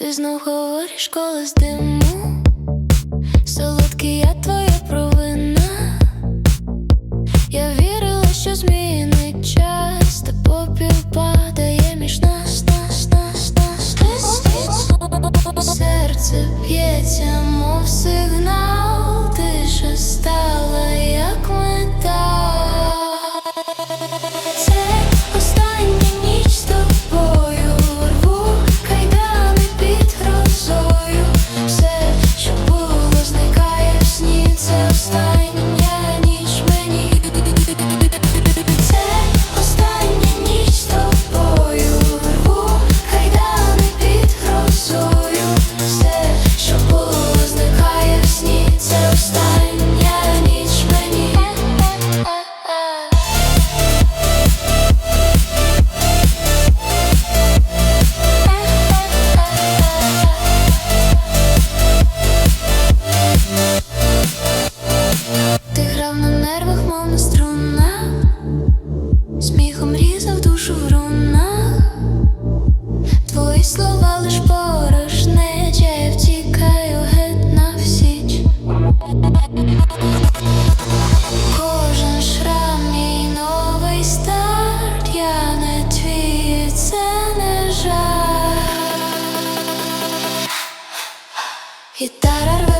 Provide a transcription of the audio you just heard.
стоїш коло з диму, солодкий я твоя провина. Я вірила, що змінить час, та попіл падає між нас, нас, нас, нас, нас. Серце б'ється, сміхом різав душу в рунах. Твої слова лиш порожнеча, я втікаю геть на всіч. Кожен шрам мій новий старт, я не твій, це не жаль. Гітара рве